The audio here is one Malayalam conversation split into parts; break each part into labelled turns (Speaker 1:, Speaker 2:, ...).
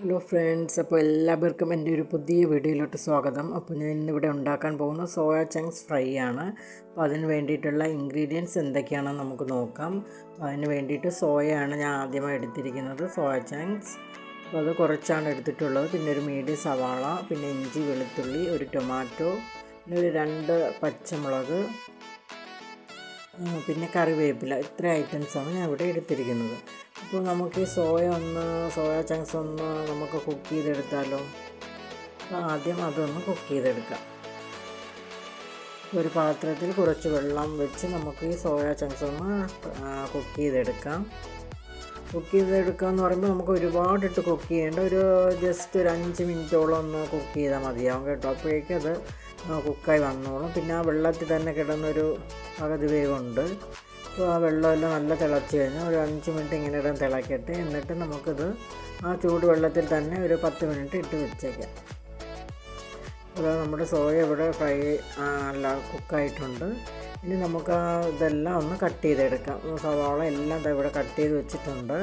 Speaker 1: ഹലോ ഫ്രണ്ട്സ് അപ്പോൾ എല്ലാവർക്കും എന്റെ ഒരു പുതിയ വീഡിയോയിലോട്ട് സ്വാഗതം. അപ്പോൾ ഞാൻ ഇന്നിവിടെ ഉണ്ടാക്കാൻ പോകുന്ന സോയാ ചങ്ക്സ് ഫ്രൈ ആണ്. അപ്പോൾ അതിന് വേണ്ടിയിട്ടുള്ള ഇൻഗ്രീഡിയൻസ് എന്തൊക്കെയാണെന്ന് നമുക്ക് നോക്കാം. അതിന് വേണ്ടിയിട്ട് സോയയാണ് ഞാൻ ആദ്യമായി എടുത്തിരിക്കുന്നത് സോയ ചങ്ക്സ്. അപ്പോൾ അത് കുറച്ചാണ് എടുത്തിട്ടുള്ളത്. പിന്നെ ഒരു മീഡിയം സവാള പിന്നെ ഇഞ്ചി വെളുത്തുള്ളി ഒരു ടൊമാറ്റോ പിന്നെ ഒരു രണ്ട് പച്ചമുളക് പിന്നെ കറിവേപ്പില. ഇത്ര ഐറ്റംസാണ് ഞാൻ ഇവിടെ എടുത്തിരിക്കുന്നത്. അപ്പോൾ നമുക്ക് ഈ സോയ ഒന്ന് സോയ ചങ്ക്സ് ഒന്ന് നമുക്ക് കുക്ക് ചെയ്തെടുത്താലോ? അപ്പോൾ ആദ്യം അതൊന്ന് കുക്ക് ചെയ്തെടുക്കാം. ഒരു പാത്രത്തിൽ കുറച്ച് വെള്ളം വെച്ച് നമുക്ക് ഈ സോയ ചങ്ക്സ് ഒന്ന് കുക്ക് ചെയ്തെടുക്കാം. കുക്ക് ചെയ്തെടുക്കുക എന്ന് പറയുമ്പോൾ നമുക്ക് ഒരുപാടിട്ട് കുക്ക് ചെയ്യേണ്ട ഒരു ജസ്റ്റ് ഒരു അഞ്ച് മിനിറ്റോളം ഒന്ന് കുക്ക് ചെയ്താൽ മതിയാവും കേട്ടോ. അപ്പോഴേക്കും അത് കുക്കായി വന്നോളും. പിന്നെ ആ വെള്ളത്തിൽ തന്നെ കിടന്നൊരു പകുതി അപ്പോൾ ആ വെള്ളമെല്ലാം നല്ല തിളച്ച് കഴിഞ്ഞാൽ ഒരു അഞ്ച് മിനിറ്റ് ഇങ്ങനെ ഇടാൻ തിളക്കട്ടെ എന്നിട്ട് നമുക്കിത് ആ ചൂടുവെള്ളത്തിൽ തന്നെ ഒരു പത്ത് മിനിറ്റ് ഇട്ട് വെച്ചേക്കാം. അപ്പോൾ നമ്മുടെ സോയ ഇവിടെ ഫ്രൈ അല്ല കുക്കായിട്ടുണ്ട്. ഇനി നമുക്ക് ആ ഇതെല്ലാം ഒന്ന് കട്ട് ചെയ്തെടുക്കാം. സവാള എല്ലാം ഇവിടെ കട്ട് ചെയ്ത് വെച്ചിട്ടുണ്ട്.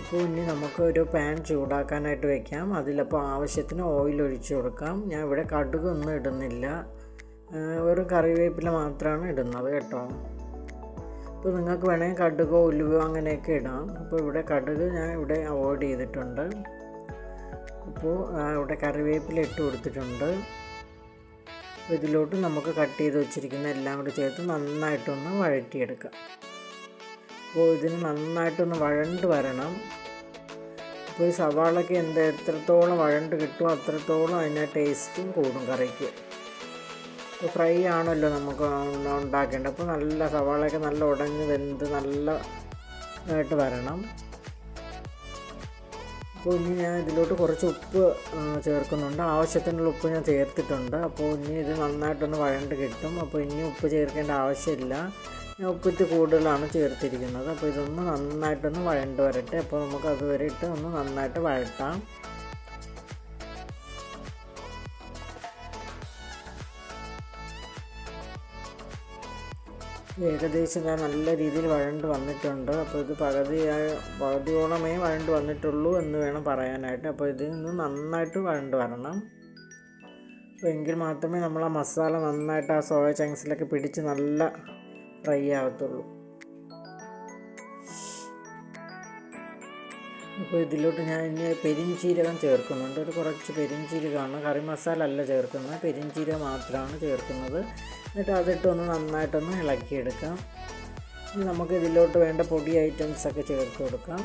Speaker 1: അപ്പോൾ ഇനി നമുക്ക് ഒരു പാൻ ചൂടാക്കാനായിട്ട് വെക്കാം. അതിലപ്പോൾ ആവശ്യത്തിന് ഓയിൽ ഒഴിച്ചു കൊടുക്കാം. ഞാൻ ഇവിടെ കടുകൊന്നും ഇടുന്നില്ല. വെറും കറിവേപ്പില മാത്രമാണ് ഇടുന്നത് കേട്ടോ. അപ്പോൾ നിങ്ങൾക്ക് വേണമെങ്കിൽ കടുകോ ഉലുവോ അങ്ങനെയൊക്കെ ഇടാം. അപ്പോൾ ഇവിടെ കടുക് ഞാൻ ഇവിടെ അവോയ്ഡ് ചെയ്തിട്ടുണ്ട്. അപ്പോൾ ഇവിടെ കറിവേപ്പില ഇട്ട് കൊടുത്തിട്ടുണ്ട്. അപ്പോൾ ഇതിലോട്ട് നമുക്ക് കട്ട് ചെയ്ത് വെച്ചിരിക്കുന്ന എല്ലാം കൂടി ചേർത്ത് നന്നായിട്ടൊന്ന് വഴറ്റിയെടുക്കാം. അപ്പോൾ ഇതിന് നന്നായിട്ടൊന്ന് വഴണ്ട് വരണം. അപ്പോൾ ഈ സവാളയ്ക്ക് എന്ത് എത്രത്തോളം വഴണ്ട് കിട്ടുമോ അത്രത്തോളം അതിന്റെ ടേസ്റ്റും കൂടും കറിക്ക്. ഫ്രൈ ആണല്ലോ നമുക്ക് ഉണ്ടാക്കേണ്ടത്. അപ്പോൾ നല്ല സവാളയൊക്കെ നല്ല ഉടഞ്ഞ് വെന്ത് നല്ല ആയിട്ട് വരണം. അപ്പോൾ ഇനി ഞാൻ ഇതിലോട്ട് കുറച്ച് ഉപ്പ് ചേർക്കുന്നുണ്ട്. ആവശ്യത്തിനുള്ള ഉപ്പ് ഞാൻ ചേർത്തിട്ടുണ്ട്. അപ്പോൾ ഇനി ഇത് നന്നായിട്ടൊന്ന് വഴണ്ട് കിട്ടും. അപ്പോൾ ഇനി ഉപ്പ് ചേർക്കേണ്ട ആവശ്യമില്ല. ഞാൻ ഉപ്പിട്ട് കൂടുതലാണ് ചേർത്തിരിക്കുന്നത്. അപ്പോൾ ഇതൊന്ന് നന്നായിട്ടൊന്ന് വഴണ്ട് വരട്ടെ. അപ്പോൾ നമുക്ക് അതുവരെ ഇട്ട് ഒന്ന് നന്നായിട്ട് വഴട്ടാം. ഏകദേശം ഞാൻ നല്ല രീതിയിൽ വഴണ്ട് വന്നിട്ടുണ്ട്. അപ്പോൾ ഇത് പകുതിയായ പകുതിയോളമേ വഴണ്ട് വന്നിട്ടുള്ളൂ എന്ന് വേണം പറയാനായിട്ട്. അപ്പോൾ ഇതിൽ നിന്ന് നന്നായിട്ട് വഴണ്ട് വരണം. അപ്പോൾ എങ്കിൽ മാത്രമേ നമ്മൾ ആ മസാല നന്നായിട്ട് ആ സോയ ചങ്ക്സിലൊക്കെ പിടിച്ച് നല്ല ഫ്രൈ ആകത്തുള്ളൂ അപ്പോൾ ഇതിലോട്ട് ഞാൻ ഇനി പെരിഞ്ചീരകം ചേർക്കുന്നുണ്ട്. ഒരു കുറച്ച് പെരിഞ്ചീരകമാണ്. കറി മസാല അല്ല ചേർക്കുന്നത്. പെരിഞ്ചീരകം മാത്രമാണ് ചേർക്കുന്നത്. എന്നിട്ട് അതിട്ടൊന്ന് നന്നായിട്ടൊന്ന് ഇളക്കിയെടുക്കാം. നമുക്ക് ഇതിലോട്ട് വേണ്ട പൊടി ഐറ്റംസ് ഒക്കെ ചേർത്ത് കൊടുക്കാം.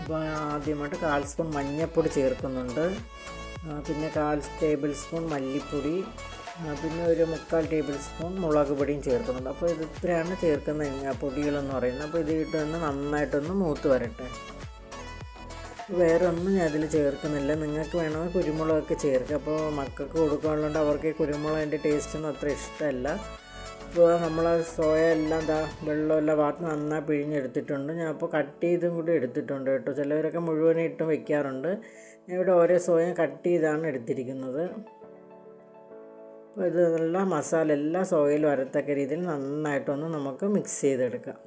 Speaker 1: അപ്പോൾ ആദ്യമായിട്ട് കാൽ സ്പൂൺ മഞ്ഞൾപ്പൊടി ചേർക്കുന്നുണ്ട്. പിന്നെ കാൽ ടേബിൾ സ്പൂൺ മല്ലിപ്പൊടി. പിന്നെ ഒരു മുക്കാൽ ടേബിൾ സ്പൂൺ മുളക് പൊടിയും ചേർക്കുന്നുണ്ട്. അപ്പോൾ ഇത് ഇത്രയാണ് ചേർക്കുന്ന പൊടികളെന്ന് പറയുന്നത്. അപ്പോൾ ഇത് ഇട്ടൊന്ന് നന്നായിട്ടൊന്ന് മൂത്ത് വരട്ടെ. വേറെ ഒന്നും ഞാൻ അതിൽ ചേർക്കുന്നില്ല. നിങ്ങൾക്ക് വേണമെങ്കിൽ കുരുമുളകൊക്കെ ചേർക്കുക അപ്പോൾ മക്കൾക്ക് കൊടുക്കാനുള്ളതുകൊണ്ട് അവർക്ക് കുരുമുളകിന്റെ ടേസ്റ്റൊന്നും അത്ര ഇഷ്ടമല്ല. ഇപ്പോൾ നമ്മൾ സോയ എല്ലാം എന്താ വെള്ളമെല്ലാം വാർത്ത് നന്നായി പിഴിഞ്ഞെടുത്തിട്ടുണ്ട്. ഞാൻ അപ്പോൾ കട്ട് ചെയ്തും കൂടി എടുത്തിട്ടുണ്ട് കേട്ടോ. ചിലവരൊക്കെ മുഴുവനായിട്ടും വെക്കാറുണ്ട്. ഞാൻ ഇവിടെ ഓരോ സോയ കട്ട് ചെയ്താണ് എടുത്തിരിക്കുന്നത്. അപ്പോൾ ഇതെല്ലാം മസാല എല്ലാ സോയിലും വരത്തക്ക രീതിയിൽ നന്നായിട്ടൊന്ന് നമുക്ക് മിക്സ് ചെയ്തെടുക്കാം.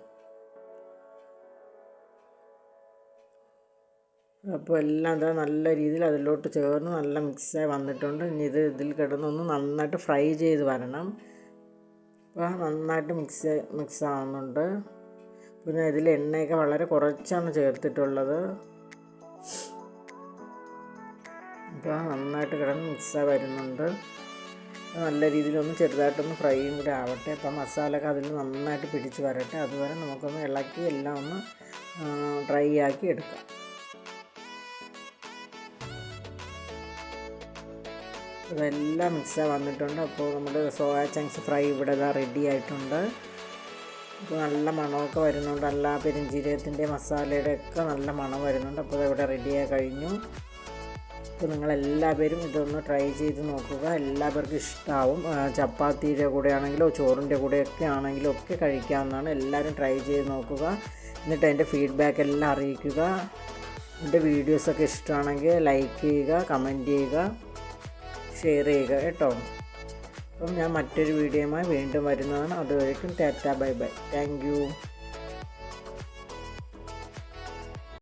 Speaker 1: അപ്പോൾ എല്ലാം എന്താ നല്ല രീതിയിൽ അതിലോട്ട് ചേർന്ന് നല്ല മിക്സായി വന്നിട്ടുണ്ട്. ഇനി ഇത് ഇതിൽ കിടന്നൊന്ന് നന്നായിട്ട് ഫ്രൈ ചെയ്ത് വരണം. അപ്പോൾ നന്നായിട്ട് മിക്സ് മിക്സ് ആവുന്നുണ്ട്. പിന്നെ ഇതിൽ എണ്ണയൊക്കെ വളരെ കുറച്ചാണ് ചേർത്തിട്ടുള്ളത്. അപ്പോൾ നന്നായിട്ട് കിടന്ന് മിക്സായി വരുന്നുണ്ട്. നല്ല രീതിയിലൊന്ന് ചെറുതായിട്ടൊന്ന് ഫ്രൈയും കൂടി ആവട്ടെ. അപ്പം മസാലയൊക്കെ അതിൽ നന്നായിട്ട് പിടിച്ച് വരട്ടെ. അതുവരെ നമുക്കൊന്ന് ഇളക്കി എല്ലാം ഒന്ന് ഡ്രൈ ആക്കി എടുക്കാം. ഇതെല്ലാം മിക്സ് വന്നിട്ടുണ്ട്. അപ്പോൾ നമ്മുടെ സോയ ചങ്ക്സ് ഫ്രൈ ഇവിടെ ഇതാ റെഡി ആയിട്ടുണ്ട്. അപ്പോൾ നല്ല മണമൊക്കെ വരുന്നുണ്ട്. എല്ലാ പെരിഞ്ചീരകത്തിന്റെ മസാലയുടെ ഒക്കെ നല്ല മണം വരുന്നുണ്ട്. അപ്പോൾ ഇവിടെ റെഡിയായി കഴിഞ്ഞു? അപ്പോൾ നിങ്ങളെല്ലാവരും ഇതൊന്ന് ട്രൈ ചെയ്ത് നോക്കുക. എല്ലാവർക്കും ഇഷ്ടമാവും ചപ്പാത്തിയുടെ കൂടെ ആണെങ്കിലോ ചോറിന്റെ കൂടെയൊക്കെ ആണെങ്കിലും ഒക്കെ കഴിക്കാവുന്നതാണ്. എല്ലാവരും ട്രൈ ചെയ്ത് നോക്കുക. എന്നിട്ട് അതിന്റെ ഫീഡ്ബാക്ക് എല്ലാം അറിയിക്കുക. എന്റെ വീഡിയോസൊക്കെ ഇഷ്ടമാണെങ്കിൽ ലൈക്ക് ചെയ്യുക കമന്റ് ചെയ്യുക ഷെയർ ചെയ്യുക കേട്ടോ. അപ്പം ഞാൻ മറ്റൊരു വീഡിയോയുമായി വീണ്ടും വരുന്നതാണ്. അതുവരേക്കും ടാറ്റ ബൈ ബൈ താങ്ക്